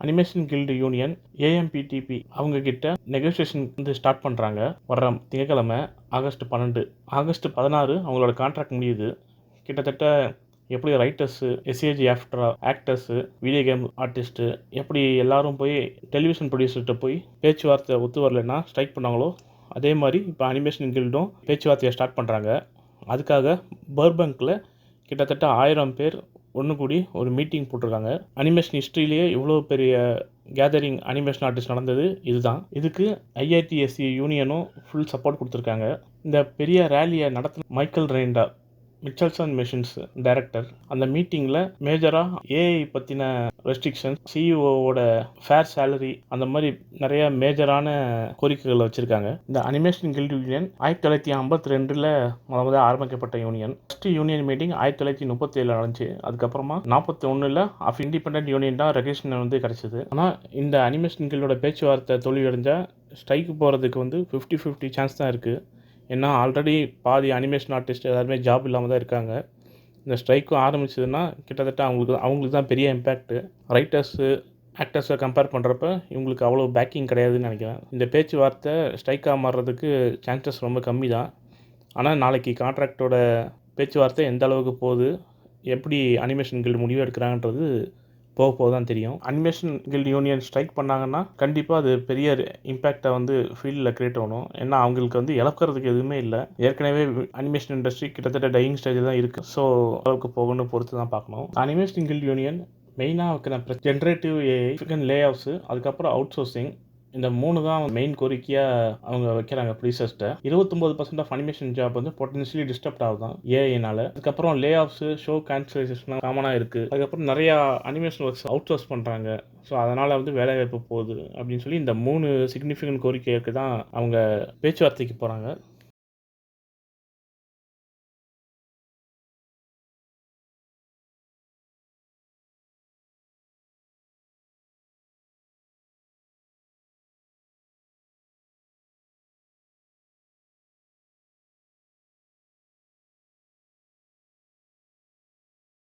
Animation guild union ஏஎம்பிடிபி அவங்க கிட்ட negotiation வந்து ஸ்டார்ட் பண்ணுறாங்க வர்ற திங்கக்கிழமை ஆகஸ்ட் பன்னெண்டு. ஆகஸ்ட் பதினாறு அவங்களோட கான்ட்ராக்ட் முடியுது. கிட்டத்தட்ட எப்படி writers SAG ஆஃப்டரா actors video game artist எப்படி எல்லாரும் போய் டெலிவிஷன் ப்ரொடியூசர்கிட்ட போய் பேச்சுவார்த்தை ஒத்து வரலன்னா ஸ்ட்ரைக் பண்ணாங்களோ அதே மாதிரி இப்போ அனிமேஷன் கில்டும் பேச்சுவார்த்தையை ஸ்டார்ட் பண்ணுறாங்க அதுக்காக பர்பங்கில் கிட்டத்தட்ட ஆயிரம் பேர் ஒன்று கூடி ஒரு மீட்டிங் போட்டிருக்காங்க. அனிமேஷன் ஹிஸ்ட்ரியிலேயே இவ்வளோ பெரிய கேதரிங் அனிமேஷன் ஆர்டிஸ்ட் நடந்தது இதுதான். இதுக்கு ஐஐடிஎஸ்சி யூனியனும் ஃபுல் சப்போர்ட் கொடுத்துருக்காங்க. இந்த பெரிய ரேலியை நடத்தின மைக்கேல் ரெய்ண்டா மிச்சல்சன் மெஷின்ஸ் டைரக்டர் அந்த மீட்டிங்கில் மேஜராக ஏஐ பற்றின ரெஸ்ட்ரிக்ஷன் சிஇஓவோட ஃபேர் சேலரி அந்த மாதிரி நிறைய மேஜரான கோரிக்கைகளை வச்சுருக்காங்க. இந்த அனிமேஷன் கில்ட் யூனியன் ஆயிரத்தி தொள்ளாயிரத்தி ஐம்பத்தி ரெண்டில் முதல்ல ஆரம்பிக்கப்பட்ட யூனியன் ஃபஸ்ட்டு யூனியன் மீட்டிங் ஆயிரத்தி தொள்ளாயிரத்தி முப்பத்தேழில் நடந்துச்சு. அதுக்கப்புறமா நாற்பத்தி ஒன்றில் ஆஃப் இண்டிபெண்ட் யூனியன் தான் ரெகக்ஷன் வந்து கிடச்சிது. ஆனால் இந்த அனிமேஷன் கில்டோட பேச்சுவார்த்தை தோல்வியடைஞ்சால் ஸ்ட்ரைக்கு போகிறதுக்கு வந்து ஃபிஃப்டி ஃபிஃப்டி சான்ஸ் தான் இருக்குது ஏன்னா ஆல்ரெடி பாதி அனிமேஷன் ஆர்டிஸ்ட் எல்லாருமே ஜாப் இல்லாமல் தான் இருக்காங்க. இந்த ஸ்ட்ரைக்கும் ஆரம்பிச்சதுன்னா கிட்டத்தட்ட அவங்களுக்கு அவங்களுக்கு தான் பெரிய இம்பேக்ட்டு ரைட்டர்ஸு ஆக்டர்ஸை கம்பேர் பண்ணுறப்ப இவங்களுக்கு அவ்வளோ பேக்கிங் கிடையாதுன்னு நினைக்கிறேன். இந்த பேச்சுவார்த்தை ஸ்ட்ரைக்காக மாறுறதுக்கு சான்சஸ் ரொம்ப கம்மி தான். ஆனால் நாளைக்கு கான்ட்ராக்டோட பேச்சுவார்த்தை எந்த அளவுக்கு போகுது எப்படி அனிமேஷன் கில்டு முடிவு எடுக்கிறாங்கன்றது போக போக தான் தெரியும். அனிமேஷன் கில்ட் யூனியன் ஸ்ட்ரைக் பண்ணாங்கன்னா கண்டிப்பாக அது பெரிய இம்பேக்டை வந்து ஃபீல்டில் கிரியேட் ஆகணும். ஏன்னா அவங்களுக்கு வந்து இழக்கிறதுக்கு எதுவுமே இல்லை. ஏற்கனவே அனிமேஷன் இண்டஸ்ட்ரி கிட்டத்தட்ட டையிங் ஸ்டேஜ் தான் இருக்குது ஸோ அளவுக்கு போகணும்னு பொறுத்து தான் பார்க்கணும் அனிமேஷன் கில்ட் யூனியன் மெயினாக வைக்கிற ஜென்ரேட்டிவ் ஏஐ லே ஆஃப்ஸு அதுக்கப்புறம் அவுட் சோர்சிங் இந்த மூணு தான் மெயின் கோரிக்கையாக அவங்க வைக்கிறாங்க ப்ரீசஸ்ட்டை இருபத்தொம்போது பர்சன்ட் ஆஃப் அனிமேஷன் ஜாப் வந்து பொட்டன்ஷியலி டிஸ்டர்ப் ஆகுதான் ஏஐனால அதுக்கப்புறம் லே ஆஃப்ஸு ஷோ கேன்சலேஷன் காமனாக இருக்குது அதுக்கப்புறம் நிறையா அனிமேஷன் ஒர்க்ஸ் அவுட் சோர்ஸ் பண்ணுறாங்க ஸோ அதனால் வந்து வேலைவாய்ப்பு போகுது அப்படின்னு சொல்லி இந்த மூணு சிக்னிஃபிகண்ட் கோரிக்கைக்கு தான் அவங்க பேச்சுவார்த்தைக்கு போகிறாங்க